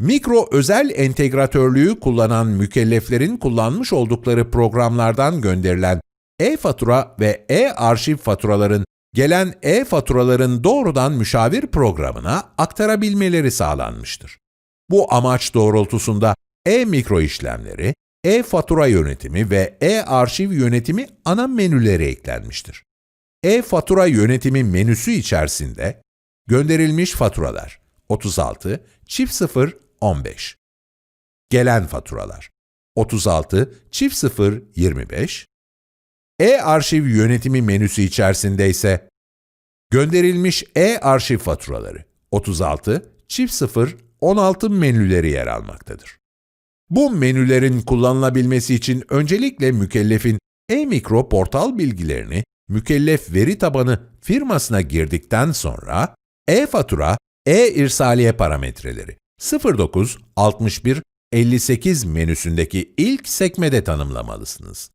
Mikro özel entegratörlüğü kullanan mükelleflerin kullanmış oldukları programlardan gönderilen e-fatura ve e-arşiv faturaların gelen e-faturaların doğrudan müşavir programına aktarabilmeleri sağlanmıştır. Bu amaç doğrultusunda e-mikro işlemleri, e-fatura yönetimi ve e-arşiv yönetimi ana menüleri eklenmiştir. E-fatura yönetimi menüsü içerisinde gönderilmiş faturalar 36 çift 0 15 gelen faturalar. 36 çift 0 25 e-arşiv yönetimi menüsü içerisinde ise gönderilmiş e-arşiv faturaları 36 çift 0 16 menüleri yer almaktadır. Bu menülerin kullanılabilmesi için öncelikle mükellefin e-mikro portal bilgilerini mükellef veri tabanı firmasına girdikten sonra e-fatura, e-irsaliye parametreleri 09 61 58 menüsündeki ilk sekmede tanımlamalısınız.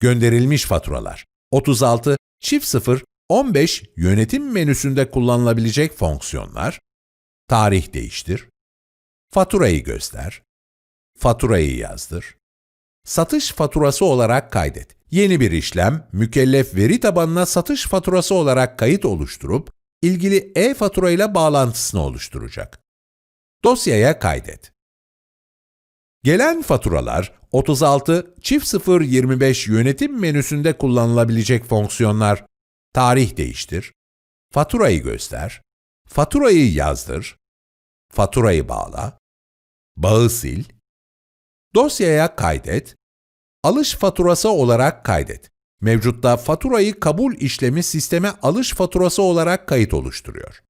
Gönderilmiş faturalar 36 çift 0 15 yönetim menüsünde kullanılabilecek fonksiyonlar tarih değiştir, faturayı göster, faturayı yazdır, satış faturası olarak kaydet. Yeni bir işlem, mükellef veri tabanına satış faturası olarak kayıt oluşturup, ilgili e-fatura ile bağlantısını oluşturacak. Dosyaya kaydet. Gelen faturalar 36 çift 0 25 yönetim menüsünde kullanılabilecek fonksiyonlar. Tarih değiştir, faturayı göster, faturayı yazdır, faturayı bağla, bağı sil, dosyaya kaydet, alış faturası olarak kaydet. Mevcutta faturayı kabul işlemi sisteme alış faturası olarak kayıt oluşturuyor.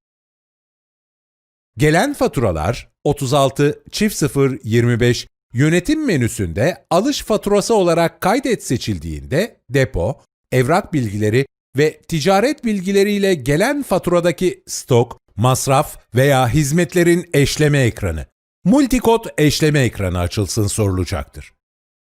Gelen faturalar 36 çift 0 25 yönetim menüsünde alış faturası olarak kaydet seçildiğinde depo, evrak bilgileri ve ticaret bilgileriyle gelen faturadaki stok, masraf veya hizmetlerin eşleme ekranı, multikod eşleme ekranı açılsın sorulacaktır.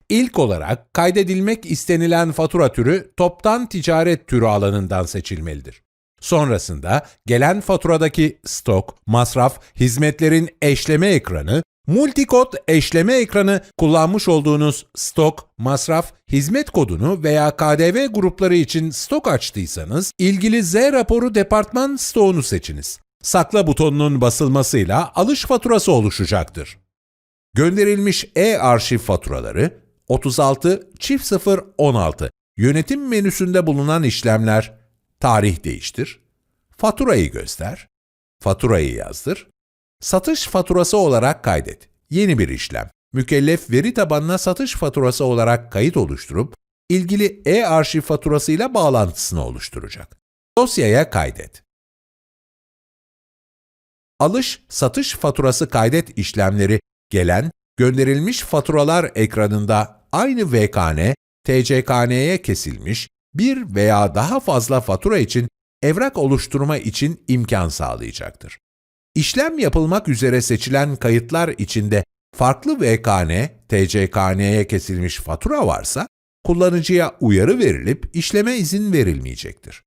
İlk olarak kaydedilmek istenilen fatura türü toptan ticaret türü alanından seçilmelidir. Sonrasında gelen faturadaki stok, masraf, hizmetlerin eşleme ekranı, multikod eşleme ekranı kullanmış olduğunuz stok, masraf, hizmet kodunu veya KDV grupları için stok açtıysanız ilgili Z raporu departman stoğunu seçiniz. Sakla butonunun basılmasıyla alış faturası oluşacaktır. Gönderilmiş e-arşiv faturaları 36 çift 0 16 yönetim menüsünde bulunan işlemler tarih değiştir, faturayı göster, faturayı yazdır, satış faturası olarak kaydet. Yeni bir işlem. Mükellef veri tabanına satış faturası olarak kayıt oluşturup ilgili e-arşiv faturasıyla bağlantısını oluşturacak. Dosyaya kaydet. Alış, satış faturası kaydet işlemleri gelen, gönderilmiş faturalar ekranında aynı VKN, TCKN'ye kesilmiş bir veya daha fazla fatura için evrak oluşturma için imkan sağlayacaktır. İşlem yapılmak üzere seçilen kayıtlar içinde farklı VKN, TCKN'ye kesilmiş fatura varsa, kullanıcıya uyarı verilip işleme izin verilmeyecektir.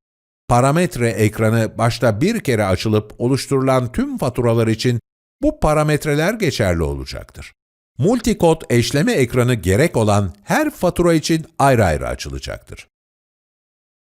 Parametre ekranı başta bir kere açılıp oluşturulan tüm faturalar için bu parametreler geçerli olacaktır. Multikod eşleme ekranı gerek olan her fatura için ayrı ayrı açılacaktır.